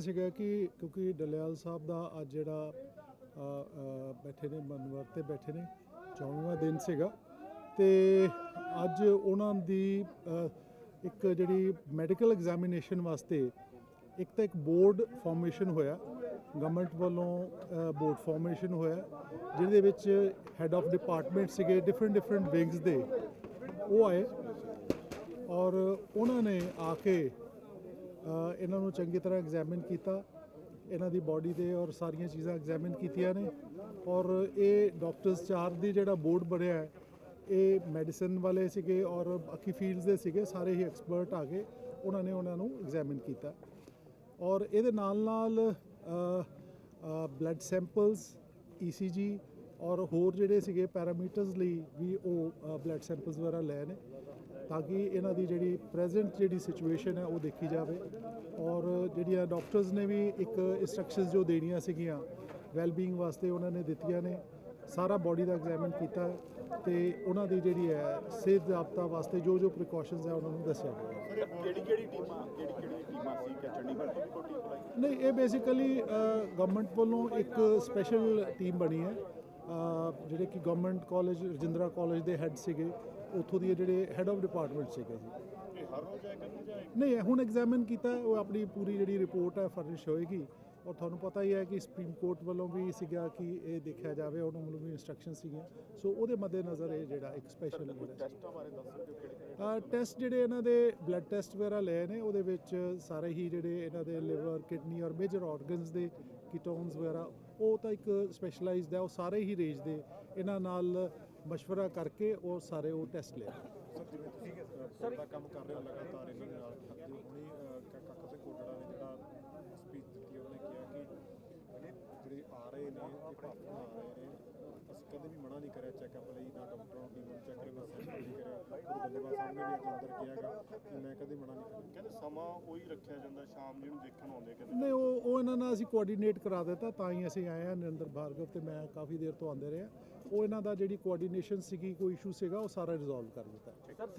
ਸੀਗਾ ਕਿ ਕਿਉਂਕਿ ਡਲਿਆਲ ਸਾਹਿਬ ਦਾ ਅੱਜ ਜਿਹੜਾ ਬੈਠੇ ਨੇ, ਮਨਵਰ ਤੇ ਬੈਠੇ ਨੇ 14ਵਾਂ ਦਿਨ ਸੀਗਾ। ਤੇ ਅੱਜ ਉਹਨਾਂ ਦੀ ਇੱਕ ਜਿਹੜੀ ਮੈਡੀਕਲ ਐਗਜ਼ਾਮੀਨੇਸ਼ਨ ਵਾਸਤੇ ਇੱਕ ਤਾਂ ਇੱਕ ਬੋਰਡ ਫਾਰਮੇਸ਼ਨ ਹੋਇਆ, ਗਵਰਨਮੈਂਟ ਵੱਲੋਂ ਬੋਰਡ ਫਾਰਮੇਸ਼ਨ ਹੋਇਆ, ਜਿਹਦੇ ਵਿੱਚ ਹੈੱਡ ਆਫ ਡਿਪਾਰਟਮੈਂਟ ਸੀਗੇ, ਡਿਫਰੈਂਟ ਡਿਫਰੈਂਟ ਵਿੰਗਸ ਦੇ, ਉਹ ਆਏ। ਔਰ ਉਹਨਾਂ ਨੇ ਆ ਕੇ ਇਹਨਾਂ ਨੂੰ ਚੰਗੀ ਤਰ੍ਹਾਂ ਐਗਜ਼ਾਮਿਨ ਕੀਤਾ। ਇਹਨਾਂ ਦੀ ਬਾਡੀ ਦੇ ਔਰ ਸਾਰੀਆਂ ਚੀਜ਼ਾਂ ਐਗਜ਼ਾਮਿਨ ਕੀਤੀਆਂ ਨੇ। ਔਰ ਇਹ ਡਾਕਟਰਸ ਚਾਰ ਦੀ ਜਿਹੜਾ ਬੋਰਡ ਬਣਿਆ ਹੈ, ਇਹ ਮੈਡੀਸਨ ਵਾਲੇ ਸੀਗੇ ਔਰ ਬਾਕੀ ਫੀਲਡਸ ਦੇ ਸੀਗੇ, ਸਾਰੇ ਹੀ ਐਕਸਪਰਟ ਆ ਗਏ। ਉਹਨਾਂ ਨੇ ਉਹਨਾਂ ਨੂੰ ਐਗਜ਼ਾਮਿਨ ਕੀਤਾ। ਔਰ ਇਹਦੇ ਨਾਲ ਨਾਲ ਬਲੱਡ ਸੈਂਪਲਸ ECG ਔਰ ਹੋਰ ਜਿਹੜੇ ਸੀਗੇ ਪੈਰਾਮੀਟਰਸ ਲਈ ਵੀ ਉਹ ਬਲੱਡ ਸੈਂਪਲਸ ਵਗੈਰਾ ਲੈ ਨੇ। ਤਾਂ ਕਿ ਇਹਨਾਂ ਦੀ ਜਿਹੜੀ ਪ੍ਰੈਜ਼ੈਂਟ ਜਿਹੜੀ ਸਿਚੁਏਸ਼ਨ ਹੈ ਉਹ ਦੇਖੀ ਜਾਵੇ। ਔਰ ਜਿਹੜੀਆਂ ਡਾਕਟਰਸ ਨੇ ਵੀ ਇੱਕ ਇਨਸਟਰਕਸ਼ਨਸ ਜੋ ਦੇਣੀਆਂ ਸੀਗੀਆਂ ਵੈਲਬੀਇੰਗ ਵਾਸਤੇ ਉਹਨਾਂ ਨੇ ਦਿੱਤੀਆਂ ਨੇ ਸਾਰਾ ਬਾਡੀ ਦਾ ਐਗਜ਼ਾਮਿਨ ਕੀਤਾ ਤੇ ਉਹਨਾਂ ਦੀ ਜਿਹੜੀ ਹੈ ਸਿਹਤ ਜਾਬਤਾ ਵਾਸਤੇ ਜੋ ਜੋ ਪ੍ਰੀਕਾਸ਼ਨਸ ਹੈ ਉਹਨਾਂ ਨੂੰ ਦੱਸਿਆ ਗਿਆ। ਕਿਹੜੀ ਕਿਹੜੀ ਟੀਮਾਂ ਕਿਹੜੀ ਕਿਹੜੀ ਟੀਮਾਂ ਸੀ ਕਿ ਚੰਡੀਗੜ੍ਹ ਤੋਂ ਵੀ ਕੋਈ ਟੀਮ ਬੁਲਾਈ ਨਹੀਂ ਇਹ ਬੇਸਿਕਲੀ ਗਵਰਨਮੈਂਟ ਵੱਲੋਂ ਇੱਕ ਸਪੈਸ਼ਲ ਟੀਮ ਬਣੀ ਹੈ। ਜਿਹੜੇ ਕਿ ਗਵਰਨਮੈਂਟ ਕਾਲਜ ਰਜਿੰਦਰਾ ਕਾਲਜ ਦੇ ਹੈੱਡ ਸੀਗੇ ਉੱਥੋਂ ਦੇ ਜਿਹੜੇ ਹੈੱਡ ਆਫ ਡਿਪਾਰਟਮੈਂਟ ਸੀਗੇ ਜੀ। ਨਹੀਂ ਹੁਣ ਐਗਜ਼ਾਮਿਨ ਕੀਤਾ ਉਹ ਆਪਣੀ ਪੂਰੀ ਜਿਹੜੀ ਰਿਪੋਰਟ ਹੈ ਫਰਨਿਸ਼ ਹੋਏਗੀ। ਔਰ ਤੁਹਾਨੂੰ ਪਤਾ ਹੀ ਹੈ ਕਿ ਸੁਪਰੀਮ ਕੋਰਟ ਵੱਲੋਂ ਵੀ ਸੀਗਾ ਕਿ ਇਹ ਦੇਖਿਆ ਜਾਵੇ ਉਹਨਾਂ ਵੱਲੋਂ ਵੀ ਇਨਸਟਰਕਸ਼ਨ ਸੀਗੀਆਂ। ਸੋ ਉਹਦੇ ਮੱਦੇ ਨਜ਼ਰ ਇਹ ਜਿਹੜਾ ਇੱਕ ਸਪੈਸ਼ਲ ਟੈਸਟਾਂ ਬਾਰੇ ਦੱਸ ਸਕਦੇ ਹੋ ਕਿਹੜੇ ਕਿਹੜੇ ਟੈਸਟ ਜਿਹੜੇ ਇਹਨਾਂ ਦੇ ਬਲੱਡ ਟੈਸਟ ਵਗੈਰਾ ਲਏ ਨੇ ਉਹਦੇ ਵਿੱਚ ਸਾਰੇ ਹੀ ਜਿਹੜੇ ਇਹਨਾਂ ਦੇ ਲਿਵਰ ਕਿਡਨੀ ਔਰ ਮੇਜਰ ਆਰਗਨਸ ਦੇ ਕੀਟੋਨਸ ਵਗੈਰਾ ਉਹ ਤਾਂ ਇੱਕ ਸਪੈਸ਼ਲਾਈਜ਼ਡ ਹੈ ਉਹ ਸਾਰੇ ਹੀ ਰੇਂਜ ਦੇ ਇਹਨਾਂ ਨਾਲ ਮਸ਼ਵਰਾ ਕਰਕੇ ਉਹ ਸਾਰੇ ਉਹ ਟੈਸਟ ਸਰ ਜਿਵੇਂ ਤੁਸੀਂ ਸਰ ਦਾ ਕੰਮ ਕਰ ਰਹੇ ਹੋ ਲਗਾਤਾਰ ਇਹਨਾਂ ਦੇ ਨਾਲ? ਅੱਜ ਹੁਣੀ ਕਾਕਾ ਸਿੰਘ ਕੋਟੜਾ ਨੇ ਜਿਹੜਾ ਸਪੀਚ ਦਿੱਤੀ ਉਹਨੇ ਕਿਹਾ ਕਿ ਜਿਹੜੇ ਜਿਹੜੇ ਆ ਰਹੇ ਨੇ ਭਾਪੂ ਆ ਰਹੇ ਨੇ ਅਸੀਂ ਕਦੇ ਵੀ ਮਨਾ ਨਹੀਂ ਕਰਿਆ ਚੈੱਕਅਪ ਲਈ ਨਾ ਡਾਕਟਰਾਂ ਨੂੰ ਚੈੱਕ ਕਰੇ ਨਹੀਂ ਕਰਿਆ। ਖੁਦ ਗੱਲੇਵਾਲ ਸਾਹਿਬ ਨੇ ਵੀ ਅੱਜ ਅੰਦਰ ਕਿਹਾਗਾ ਕਿ ਮੈਂ ਕਦੇ ਮਨਾ ਨਹੀਂ ਕਰਿਆ। ਕਹਿੰਦੇ ਸਮਾਂ ਉਹੀ ਰੱਖਿਆ ਜਾਂਦਾ ਸ਼ਾਮ ਨੂੰ ਦੇਖਣ ਆਉਂਦੇ ਕਹਿੰਦੇ ਨਹੀਂ ਉਹ ਉਹ ਨਾਲ ਅਸੀਂ ਕੋਆਰਡੀਨੇਟ ਕਰਾ ਦਿੱਤਾ, ਤਾਂ ਹੀ ਅਸੀਂ ਆਏ ਹਾਂ ਨਰਿੰਦਰ ਭਾਰਗਵ ਤੇ ਮੈਂ ਕਾਫੀ ਦੇਰ ਤੋਂ ਆਉਂਦੇ ਰਹੇ ਉਹ ਇਹਨਾਂ ਦਾ ਜਿਹੜੀ ਕੋਆਰਡੀਨੇਸ਼ਨ ਸੀਗੀ, ਕੋਈ ਇਸ਼ੂ ਸੀਗਾ, ਉਹ ਸਾਰਾ ਰਿਜ਼ੋਲਵ ਕਰ ਦਿੱਤਾ। ਥੈਂਕ